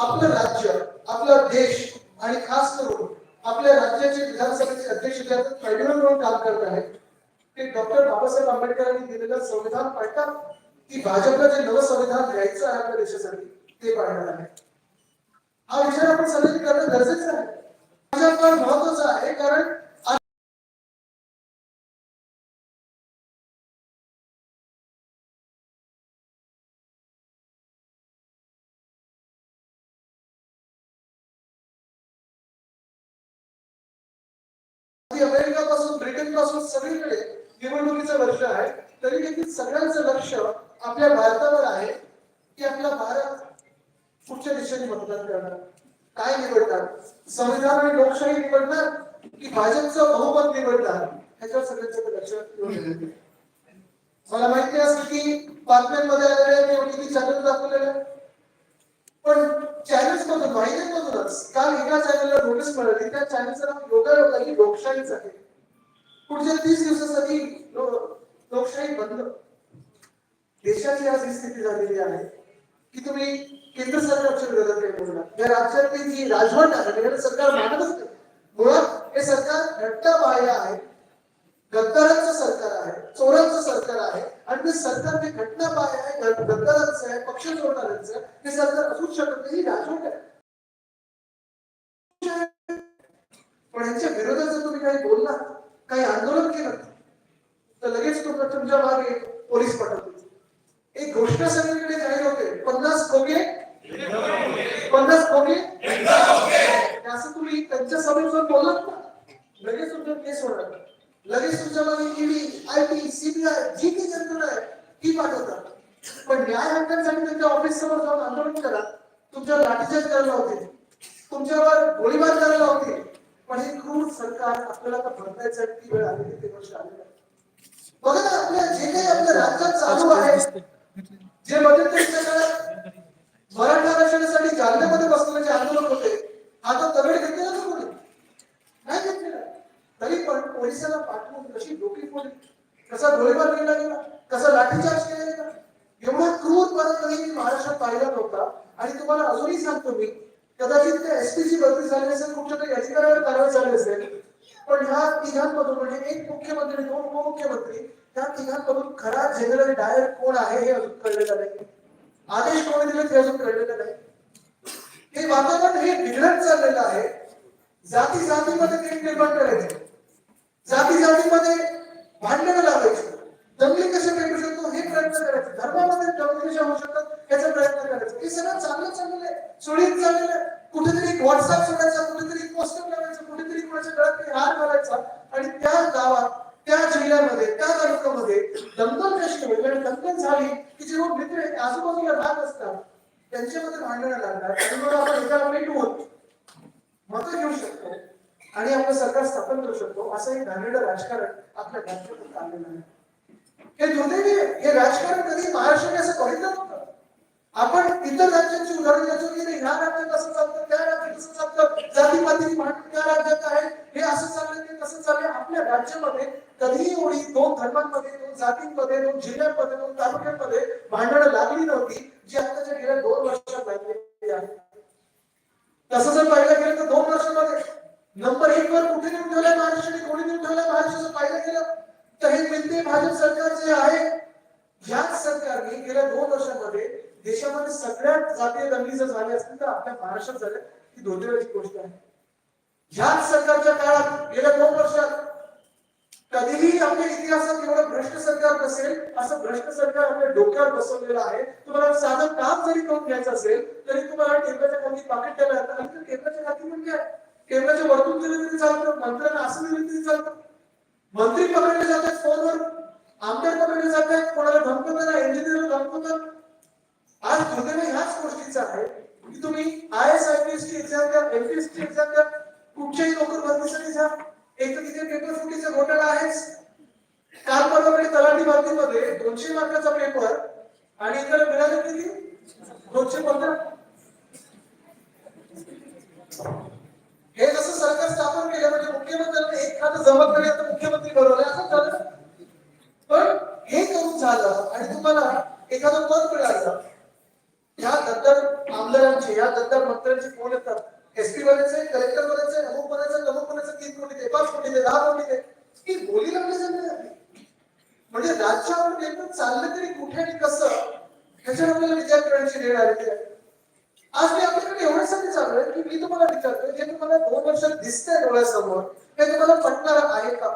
आपलं राज्य आपला देश आणि खास करून आपल्या राज्याचे विधानसभेचे अध्यक्ष ट्रायब्युनल म्हणून काम करत आहेत. ते डॉक्टर बाबासाहेब आंबेडकरांनी दिलेलं संविधान पाळतात. की भाजपला जे नवं संविधान द्यायचं आहे आपल्या देशासाठी ते पाळणार आहे. हा विचार आपण सगळ्यांनी करणं गरजेचं आहे. भाजप फार महत्त्वाचा आहे कारण अगदी अमेरिकापासून अमेरिका पासून ब्रिटनपासून सगळीकडे निवडणुकीचं वर्ष आहे. तरी देखील सगळ्यांचं लक्ष आपल्या भारतावर आहे की आपला भारत कुठच्या दिशेने मतदान करणार. काय निवडणार? संविधान आणि लोकशाही निवडणार की भाजपचं बहुमत निवडणार? ह्याच्यावर सगळ्यांचं लक्ष मला माहिती असं की बातम्यांमध्ये आलेल्या चॅनल्स मधून माहितीमधूनच काल एका चॅनलला नोटीस मिळाली. त्या चॅनलचं नाव योगा योगा लोकशाहीच आहे. पुढच्या तीस दिवसासाठी लोकशाही बंद. देशाची आज ही स्थिती झालेली आहे की तुम्ही केंद्र सरकारच्या विरोधात काही बोलणार या राज्यातली जी राजवट आहे त्याला सरकार मानतच नाही. मुळात हे सरकार घट्टा बाह्य आहे. गद्दारांचं सरकार आहे चोरांचं सरकार आहे. आणि ते सरकार जे घटनाबाह्य आहे गद्दारांचं आहे पक्ष चोरणाऱ्यांचं आहे, हे सरकार असूच शकत नाही ही राजवट आहे पण यांच्या विरोधात जर तुम्ही काही बोलला काही आंदोलन केलं तर लगेच तुमच्या तुमच्या मागे पोलीस पाठवतील एक घोषणा सगळीकडे जाहीर होते पन्नास खोके पन्नास खोके असं तुम्ही त्यांच्यासमोर जर बोललात ना लगेच तुमच्या केस होणार लगेच तुमच्या मागे ईडी आय टी सीबीआय जी काही यंत्रणा आहे ती पाठवतात पण न्याय हक्कांसाठी त्यांच्या ऑफिस समोर जाऊन आंदोलन करा. तुमच्यावर लाठीचार्ज करायला होते. तुमच्यावर गोळीबार करायला होते. पण हे क्रूर सरकार आपल्याला आता भरतायचं ती वेळ आलेली ते गोष्ट आलेली बघा ना आपल्या जे काही आपल्या राज्यात चालू आहे जे मध्यंतरीच्या काळात मराठा आरक्षणासाठी जालन्यामध्ये बसलेले जे आंदोलन होते हा आता तमिळ घेतलेला ना कोणी? नाही घेतलेला. तरी पण पोलिसांना पाठवून कशी डोकी फोडली? कसा गोळीबार केला गेला? कसा लाठीचार्ज केला गेला एवढा क्रूरपणा कधी मी महाराष्ट्रात पाहिला नव्हता. आणि तुम्हाला अजूनही सांगतो मी कदाचित ते एसटी ची बदली झाली असेल कुठच्या तरी अधिकाऱ्यावर कारवाई झाली असेल पण ह्या तिघांमधून म्हणजे एक मुख्यमंत्री दोन उपमुख्यमंत्री त्या तिघांमधून खरा जनरल डायर कोण आहे हे अजून कळलेलं नाही. आदेश कोणी दिले ते अजून कळलेलं नाही. हे वातावरण हे बिघडत चाललेलं आहे. जाती जातीमध्ये ते निर्माण करायचे. जाती जातीमध्ये भांडणं लावायची. दंगली कसे पेटू शकतो हे प्रयत्न करायचे. धर्मामध्ये दंगली कशा होऊ शकतात याचा प्रयत्न हे सगळं चांगलं चाललेलं आहे. सुरळीत चाललेलं आहे. कुठेतरी एक व्हॉट्सअप सोडायचा कुठेतरी पोस्टर लावायचं कुठेतरी कोणाच्या गळ्यात हार घालायचा. आणि त्या गावात त्या जिल्ह्यामध्ये त्या तालुक्यामध्ये दंगल कशी होईल. आणि दंगल झाली की जे लोक मित्र आजूबाजूला राहत असतात त्यांच्यामध्ये भांडणं लागणार आपण एकाला पेटवून मत घेऊ शकतो. आणि आपलं सरकार स्थापन करू शकतो. असं एक घाणेरडं राजकारण आपल्या राज्यात चाललेलं आहे. हे दुर्दैवी हे राजकारण कधी महाराष्ट्राने असं बघितलं नव्हतं आपण इतर राज्यांची उदाहरण की नाही, ह्या राज्यात असं चालतं त्या राज्यात असं चालतं जातीपातीची भांडण त्या राज्यात आहे हे असं चाललं ते तसं चाललंय आपल्या राज्यामध्ये कधीही एवढी दोन धर्मांमध्ये दोन जातींमध्ये दोन जिल्ह्यांमध्ये दोन तालुक्यांमध्ये भांडणं लागली नव्हती जी आताच्या गेल्या दोन वर्षात लागलेली आहे. तसं जर पाहिलं गेलं तर दोन वर्षामध्ये नंबर एक वर कुठे नेऊन ठेवलाय महाराष्ट्राने? कोणी नेऊन ठेवलाय महाराष्ट्राचं पाहिलं गेलं? तर हे मिळते भाजप सरकार जे आहे. ह्याच सरकारने गेल्या दोन वर्षामध्ये देशामध्ये सगळ्यात जातीय दंगलीचं झाले असतील तर आपल्या महाराष्ट्रात झाल्या ही दुर्दैवाची गोष्ट आहे. ह्याच सरकारच्या काळात गेल्या दोन वर्षात कधीही आपल्या इतिहासात एवढं भ्रष्ट सरकार नसेल असं भ्रष्ट सरकार आपल्या डोक्यावर बसवलेलं आहे. तुम्हाला साधं काम जरी करून घ्यायचं असेल तरी तुम्हाला टेबलाच्या खाली पाकिट द्यायला लागतं. आणि टेबलाच्या खाली म्हणजे टेबलाच्या वरतून दिलं तरी चालतं मंत्र्यांना असं दिलं तरी चालतं. मंत्री पकडले जातात फोनवर. आमदार पकडले जातात कोणाला धमकवतात इंजिनियर धमकवतात. आज दुर्दैव ह्याच गोष्टीचा आहे की तुम्ही I S I P S ची एक्झाम द्या एम पी एस ची एक्झाम द्या कुठच्याही नोकर भरतीसाठी जा एक तर तिथे पेपर फुटीचा घोटाळा आहेच काल परवाकडे तलाठी भरतीमध्ये दोनशे मार्काचा पेपर आणि इतर मिळाले किती? दोनशे पंधरा. हे जसं सरकार स्थापन केलं म्हणजे मुख्यमंत्र्यांनी एक खातं जमत केलं तर मुख्यमंत्री बनवलं असं झालं. पण हे करून झालं आणि तुम्हाला एखादं पद मिळालं. ह्या दत्तर आमदारांचे या दत्तर मंत्र्यांचे फोन येतात? एसपी बनायचंय कलेक्टर बनायचंय अमुक बनायचं अमुक बनायचं तीन कोटी दे पाच कोटी दे दहा कोटी दे ही बोली लागली जाते म्हणजे राज्यावर नेमकं चाललं तरी कुठे आणि कसं ह्याच्यावर आपल्याला विचार करण्याची वेळ आलेली आहे. आज मी आपल्याकडे एवढ्यासाठी चाललोय की मी तुम्हाला विचारतोय जे तुम्हाला दोन वर्षात दिसतंय डोळ्यासमोर हे तुम्हाला पटणार आहे का?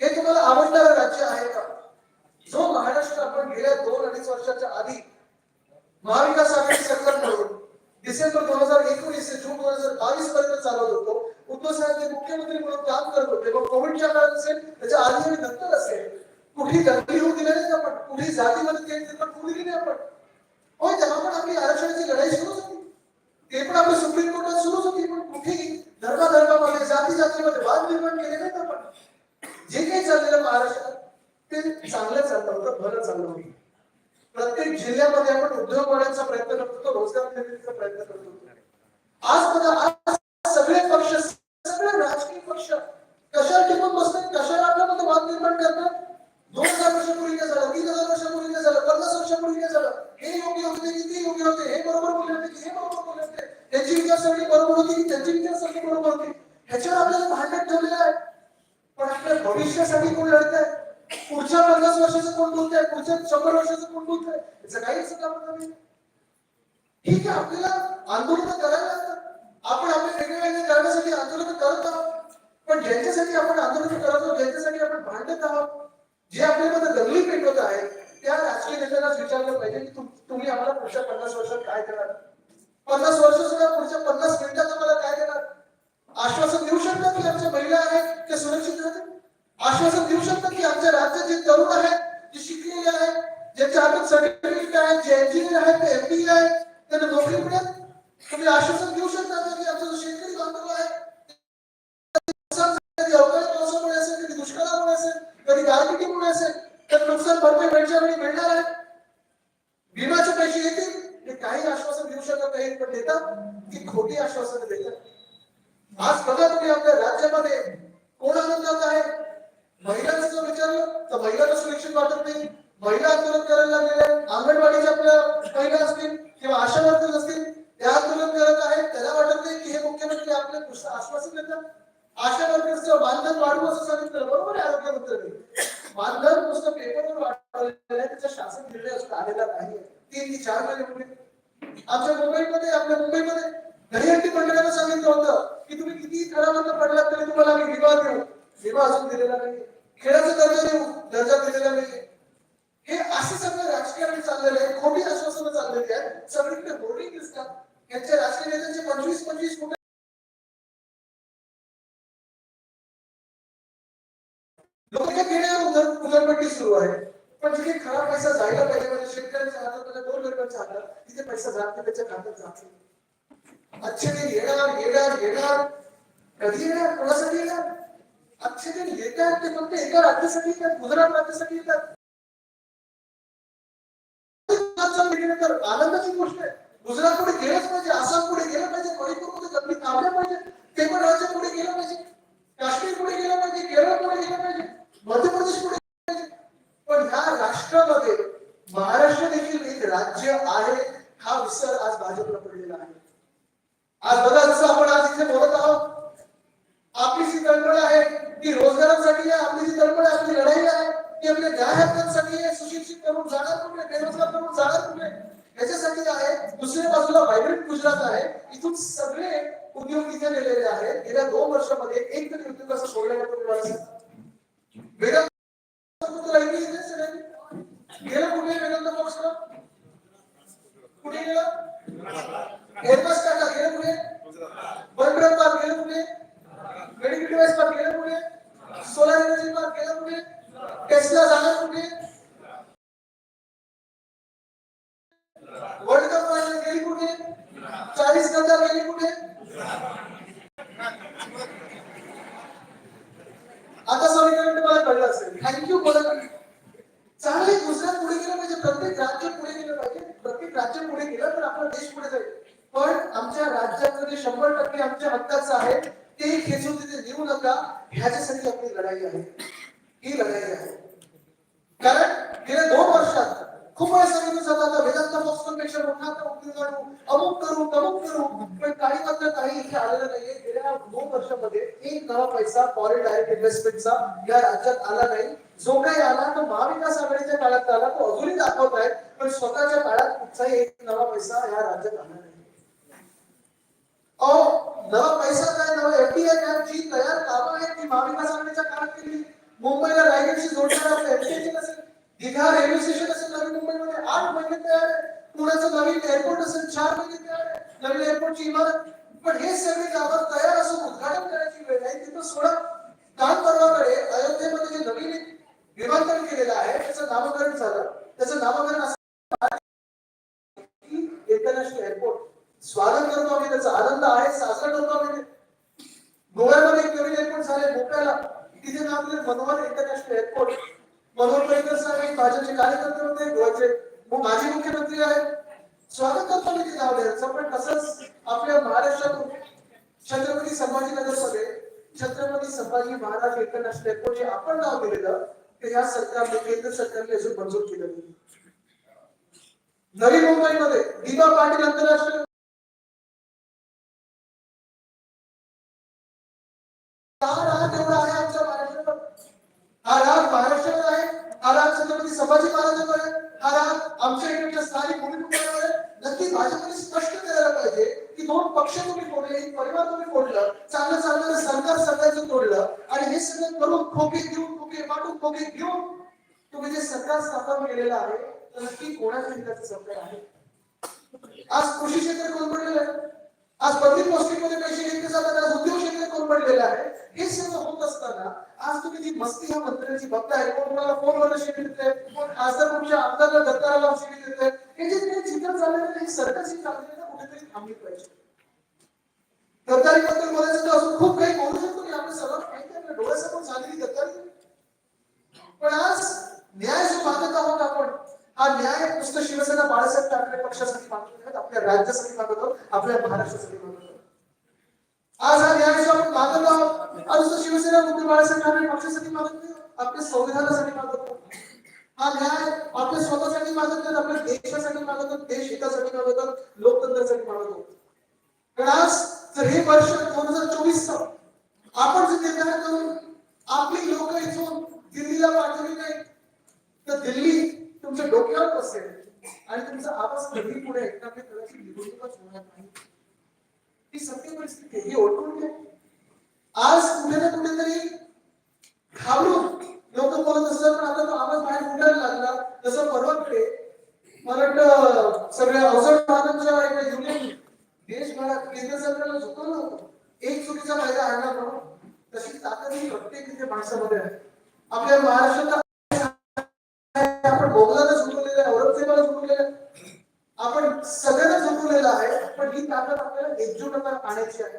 हे तुम्हाला आवडणार राज्य आहे का जो महाराष्ट्र आपण गेल्या दोन अडीच वर्षाच्या आधी महाविकास आघाडी सरकार म्हणून डिसेंबर दोन हजार एकोणीस ते जून दोन हजार बावीस पर्यंत चालवत होतो उद्धव साहेब हे मुख्यमंत्री म्हणून काम करत होते मग कोविडच्या काळात असेल त्याच्या आधी आणि नंतर असेल कुठली दंगली होऊ दिल्या नाही आपण कुठली जातीमध्ये ते निर्माण होऊ दिली नाही आपण होय तेव्हा पण आपली आरक्षणाची लढाई सुरूच होती ते पण आपल्या सुप्रीम कोर्टात सुरूच होती पण कुठेही धर्माधर्मामध्ये जाती जातीमध्ये वाद निर्माण केले नाहीत आपण जे काही चाललेलं महाराष्ट्रात ते चांगलं म्हणजे चाललं होतं बरं चाललं होतं प्रत्येक जिल्ह्यामध्ये आपण उद्योग वाढवण्याचा प्रयत्न करतो रोजगार निर्मितीचा प्रयत्न करतो. आज बघा आज सगळे पक्ष सगळे राजकीय पक्ष कशाला टिकून बसतात कशाला आपल्यामध्ये वाद निर्माण करतात? दोन हजार वर्षापूर्वी काय झालं तीन हजार वर्षापूर्वी काय झालं पन्नास वर्षापूर्वी काय झालं. हे योग्य होते की ते योग्य होते? हे बरोबर बोलले होते की हे बरोबर बोलले होते? त्यांची विचारसरणी बरोबर होती की त्यांची विचारसरणी बरोबर होती? ह्याच्यावर आपल्याला भांडण ठेवलेलं आहे. पण आपल्या भविष्यासाठी कोण लढत आहे पुढच्या पन्नास वर्षाचं कोण बोलतंय पुढच्या शंभर वर्षाचं कोण बोलतंय याचं काहीच काम नाही. ठीक आहे आपल्याला आंदोलन करायला आपण आपल्या वेगळ्या वेगळ्या कारणासाठी आंदोलन करत आहोत. पण ज्यांच्यासाठी आपण आंदोलन करत आहोत ज्यांच्यासाठी आपण भांडत आहोत जे आपल्यामध्ये दंगली पेटवत आहेत त्या राजकीय नेत्यांनाच विचारलं पाहिजे की तुम्ही आम्हाला पुढच्या पन्नास वर्षात काय करणार पन्नास वर्ष सुद्धा पुढच्या पन्नास मिनिटात आम्हाला काय देणार? आश्वासन देऊ शकता की आमच्या महिला आहेत त्या सुरक्षित राहतील आश्वासन देऊ शकता की आमच्या राज्यात जे तरुण आहेत, जे शिकलेले आहेत ज्यांच्या हातात सर्टिफिकेट आहेत, जे इंजिनियर आहेत, ते एमबी आहेत, त्यांना नोकरी मिळेल? तुम्ही आश्वासन देऊ शकता का की आमचा जो शेतकरी बांधव आहे कधी दुष्काळामुळे असेल, कधी गारपिटीमुळे असेल तर नुकसान भरपाई मिळणार आहे? विम्याचे पैसे येतील? काही आश्वासन देऊ शकत नाही पण देतात. की खोटी आश्वासन देतात. आज बघा तुम्ही आपल्या राज्यामध्ये कोण आनंदात आहे? महिलांचं विचारलं तर महिलांना सुरक्षित वाटत नाही. महिला आंदोलन करायला लागलेल्या आहेत. अंगणवाडीच्या आपल्या महिला असतील किंवा आशा वर्कर असतील त्या आंदोलन करत आहेत. त्याला वाटत नाही की हे मुख्यमंत्री आपले आश्वासन देतात. आशा वर्कर्सचं मानधन वाढवू असं सांगितलं. बरोबर आहे आरोग्यमंत्र्यांनी मानधन नुसतं पेपरवर वाढवलेलं आहे. त्याचा शासन निर्णय अजून आलेला नाही तीन ते चार महिने आमच्या मुंबईमध्ये आपल्या मुंबईमध्ये दहीहंडी मंडळानं सांगितलं होतं की तुम्ही किती खराबंद पडलात तरी तुम्हाला आम्ही विवाह देऊ. विवाह अजून दिलेला नाही खेळाचा दर्जा देऊ. दर्जा दिलेला नाही हे असं सगळं राजकारण चाललेलं आहे. खोटी आश्वासनं चाललेली आहेत. सगळीकडे होर्डिंग दिसतात यांच्या राजकीय नेत्यांचे पंचवीस पंचवीस कोटी लोक खेड्यावर उधर सुरू आहे. पण जिथे खरा पैसा जायला पाहिजे म्हणजे शेतकऱ्यांच्या हातात दोन लोकांच्या हातात तिथे पैसा जात नाही त्याच्या खात्यात जात. नाही अच्छे दिन येणार येणार येणार कधी येणार कोणासाठी येणार अच्छे दिन येतात ते फक्त एका राज्यासाठी येतात गुजरात राज्यासाठी येतात तर आनंदाची गोष्ट आहे गुजरात पुढे गेलंच पाहिजे, आसाम पुढे गेलं पाहिजे, मणिपूर मध्ये जमिनी थांबल्या पाहिजे ते पण राज्य पुढे गेलं पाहिजे, काश्मीर पुढे गेलं पाहिजे, केरळ पुढे गेलं पाहिजे, मध्य प्रदेश पुढे पाहिजे. पण ह्या राष्ट्रामध्ये महाराष्ट्र देखील एक राज्य आहे, हा विसर आज भाजपला पडलेला आहे. आज बघा जसं आपण आज इथे बोलत आहोत आपली जी तळमळ आहे ती रोजगारासाठी आहे आपली जी तळमळ आहे आपली लढाई आहे ती आपल्या न्याय हक्कांसाठी आहे सुशिक्षित करून जाणार कुठे बेरोजगार करून जाणार कुठे याच्यासाठी आहे दुसऱ्या बाजूला व्हायब्रंट गुजरात आहे इथून सगळे उद्योग इथे नेलेले आहेत. गेल्या दोन वर्षामध्ये एक तरी उद्योग असं सोडलेला वेदांत गेलं कुठे वेदांत कुठे गेलं? एअरबस टाटा गेलं कुठे? वनब्रह्म पार्क गेलं कुठे? मेडिकल डिवाइस पार्क गेलं कुठे सोलार एनर्जी पार्क गेलं कुठे टेस्ला जाणार कुठे वर्ल्ड कप फायनल गेली कुठे चाळीस गंजा गेली कुठे आता समीकरण तुम्हाला कळलं असेल थँक्यू बोला चांगले गुजरात पुढे गेलं पाहिजे प्रत्येक राज्य पुढे गेलं पाहिजे प्रत्येक राज्य पुढे गेलं तर आपला देश पुढे जाईल पण आमच्या राज्याचं जे शंभर टक्के आमच्या हक्काचं आहे ते खेचून देऊ नका ह्याच्यासाठी आपली लढाई आहे. ही लढाई आहे. कारण गेल्या दोन वर्षात खूप वेळा सांगितलं जातं आता वेदांत बॉक्सवर पेक्षा मोठा आता उद्योग काढू अमुक करू तमुक करू. पण काही मात्र काही इथे आलेलं नाहीये. गेल्या दोन वर्षामध्ये एक नवा पैसा फॉरेन डायरेक्ट इन्व्हेस्टमेंटचा या राज्यात आला नाही. जो काही आला तो महाविकास आघाडीच्या काळात आला तो अजूनही दाखवत आहेत. पण स्वतःच्या काळात कुठचाही एक नवा पैसा या राज्यात आला नाही. अहो नवा पैसा काय? नवा एफडीआय महाविकास आघाडीच्या काळात केली मुंबईला रायगडशी जोडणारा आपलं असेल दिघा रेल्वे स्टेशन असेल नवी मुंबईमध्ये आठ महिने तयार आहे. पुण्याचं नवीन एअरपोर्ट असेल चार महिने तयार आहे. नवीन एअरपोर्टची इमारत. पण हे सगळे कामं तयार असून उद्घाटन करायची वेळ आहे तिथं सोडा. काम परवाकडे अयोध्येमध्ये जे नवीन विमानतळ केलेलं आहे त्याचं नामकरण झालं. त्याचं नामकरण असं इंटरनॅशनल एअरपोर्ट स्वागत करतो आम्ही त्याचा आनंद आहे साजरा करतो आम्ही. मनोहर इंटरनॅशनल एअरपोर्ट मनोहर पर्रिकर साहेब हे भाजपचे कार्यकर्ते होते गोव्याचे मु- माजी मुख्यमंत्री आहेत स्वागत करतो ते नाव द्यायचं पण तसंच आपल्या महाराष्ट्रातून छत्रपती संभाजीनगरमध्ये छत्रपती संभाजी महाराज इंटरनॅशनल एअरपोर्ट जे आपण नाव दिलेलं, ते या सरकारने, केंद्र सरकारने अजून मंजूर केलं नाही. नवी मुंबईमध्ये दिबा पाटील आंतरराष्ट्रीय हा हा राग महाराष्ट्रावर आहे. हा राग छत्रपती संभाजी महाराजांवर आहे. हा राग आमच्या इकडच्या स्थानिक भूमिपुत्रांवर आहे. नक्की भाजपने स्पष्ट करायला पाहिजे की दोन पक्ष तुम्ही फोडले एक परिवार तुम्ही फोडलं चांगलं चांगलं सरकार सगळ्याचं तोडलं आणि हे सगळं करून खोके घेऊन खोके वाटून खोके घेऊन तुम्ही जे सरकार स्थापन केलेलं आहे तर नक्की कोणाच्या हिताचं सरकार आहे? आज कृषी क्षेत्र कोलमडलेलं आहे? आज प्रत्येक गोष्टीमध्ये पैसे तुम्ही जी मस्ती ह्या मंत्र्यांची बघताय कोण कोणाला फोनवर शिवी देते? कोण खासदार तुमच्या आमदारला दत्ताराला शिवी देते? हे जे काही चित्र चाललेलं आहे, हे सरकारची चाललेलं आहे, कुठेतरी थांबली पाहिजे. गद्दारी बद्दल बोलायचं तर अजून खूप काही बोलू शकतो की आपल्या सर्वांना माहिती आहे आपल्या डोळ्यासमोर झालेली गद्दारी पण आज न्याय जो मागत आहोत आपण हा न्याय नुसतं शिवसेना बाळासाहेब ठाकरे पक्षासाठी मागत आपल्या राज्यासाठी मागत आपल्या महाराष्ट्रासाठी मागत आहोत शिवसेना उद्धव बाळासाहेब ठाकरे पक्षासाठी मागत नाही आपल्या संविधानासाठी मागत आहोत हा न्याय आपल्या स्वतःसाठी मागत नाही आपल्या देशासाठी मागत आहोत देश हितासाठी मागत आहोत लोकतंत्रासाठी मागत आहोत पण आज जर हे वर्ष दोन हजार चोवीस आपण जर निर्धार करून आपली लोक इथून दिल्लीला पाठवली नाही तर दिल्ली तुमच्या डोक्यावर बसेल आणि तुमचा आवाज कधी पुढे ऐकणार नाही कदाचित निवडणुकच होणार नाही ही सत्य परिस्थिती ही ओळखून घ्या. आज कुठे ना कुठेतरी घाबरून लोक बोलत असतात पण आता तो आवाज बाहेर उडायला लागला. जसं परवाकडे मला वाटतं सगळ्या अवजड वाहनांच्या एका युनियन देशभरात केंद्र सरकारला झुकवलं होतं. एक चुकीचा फायदा आणला म्हणून तशी ताकद ही प्रत्येक तिथे माणसामध्ये. आहे आपल्या महाराष्ट्रात आपण भोगलाला झुकवलेलं आहे औरंगजेबाला झुकवलेलं आहे. आपण सगळ्यांना झुकवलेलं आहे पण ही ताकद आपल्याला एकजूटता आणायची आहे.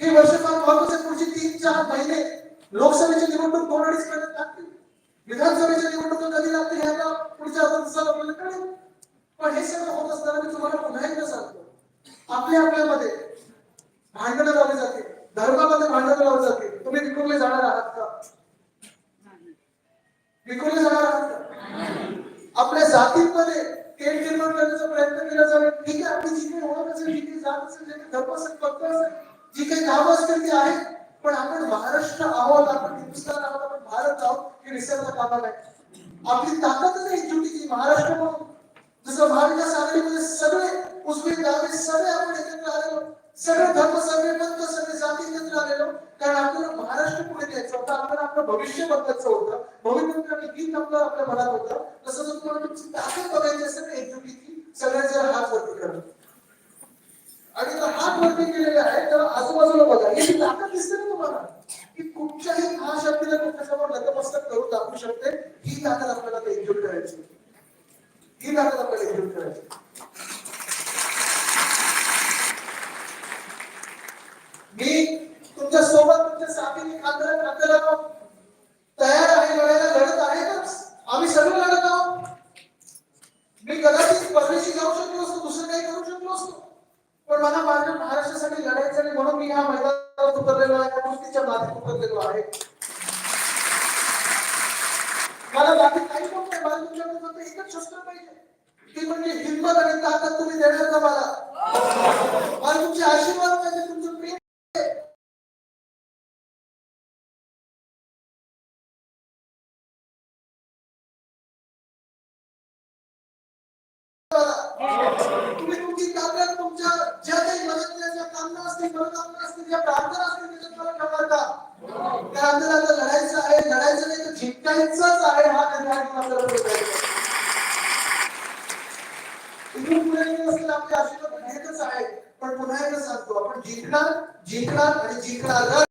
हे वर्ष फार महत्त्वाचे पुढचे तीन चार महिने लोकसभेची निवडणूक दोन अडीच महिन्यात लागतील. विधानसभेच्या निवडणुका कधी लागतील हे आता पुढच्या अर्धा दिवसाला आपल्याला कळेल. पण हे सगळं होत असताना मी तुम्हाला पुन्हा एकदा सांगतो. आपल्या आपल्यामध्ये भांडणं लावली जाते. धर्मामध्ये भांडणं लावली जाते. तुम्ही विखुरले जाणार आहात का? विखुरले जाणार आहात का? आपल्या जातींमध्ये तेल निर्माण करण्याचा प्रयत्न केला जाणार. ठीक आहे आपली जी काही ओळख असेल जी काही जात असेल जे काही धर्म असेल पक्ष असेल जी काही नावं असतील ती आहेत पण आपण महाराष्ट्र आहोत आपण हिंदुस्थान आहोत आपण भारत आहोत हे विसरता कामा नाही आपली ताकदच आहे एकजुटीची महाराष्ट्र म्हणून. जसं महाविकास आघाडीमध्ये सगळे उजवे डावे सगळे आपण एकत्र आलेलो. सगळे धर्म सगळे पंथ सगळे जाती एकत्र आलेलो. कारण आपल्याला महाराष्ट्र पुढे द्यायचं होतं आपल्याला आपलं भविष्य बदलायचं होतं. भविष्य आणि गीत आपलं आपल्या मनात होतं. तसं जर तुम्हाला तुमची ताकद बघायची असेल एकजुटीची सगळ्या जर हात वरती करा आणि जर हात वरती केलेले आहेत तर आजूबाजूला बघा. ही ताकद दिसते ना तुम्हाला? की कुठच्याही महाशक्तीला तुमच्यासमोर नतमस्तक करून दाखवू शकते. ही ताकद आपल्याला ते एकजूट करायची. ही ताकद आपल्याला एकजूट करायची. मी तुमच्यासोबत तुमच्या साथीने खात्याला खात्याला तयार आहे लढायला लढत आहेतच आम्ही सगळे लढत आहोत मी कदाचित परदेशी जाऊ शकलो असतो दुसरं काही करू शकलो असतो पण मला माझ्या महाराष्ट्रासाठी लढायचं आणि म्हणून मी ह्या मैदानात उतरलेलो आहे त्या गोष्टीच्या मातीत उतरलेलो आहे. मला बाकी काही पण नाही मला तुमच्याकडे फक्त एकच शस्त्र पाहिजे. ती म्हणजे हिंमत आणि ताकद तुम्ही देणार का मला? मला तुमचे आशीर्वाद पाहिजे तुमचं प्रेम. जिंकणार आणि जिंकणार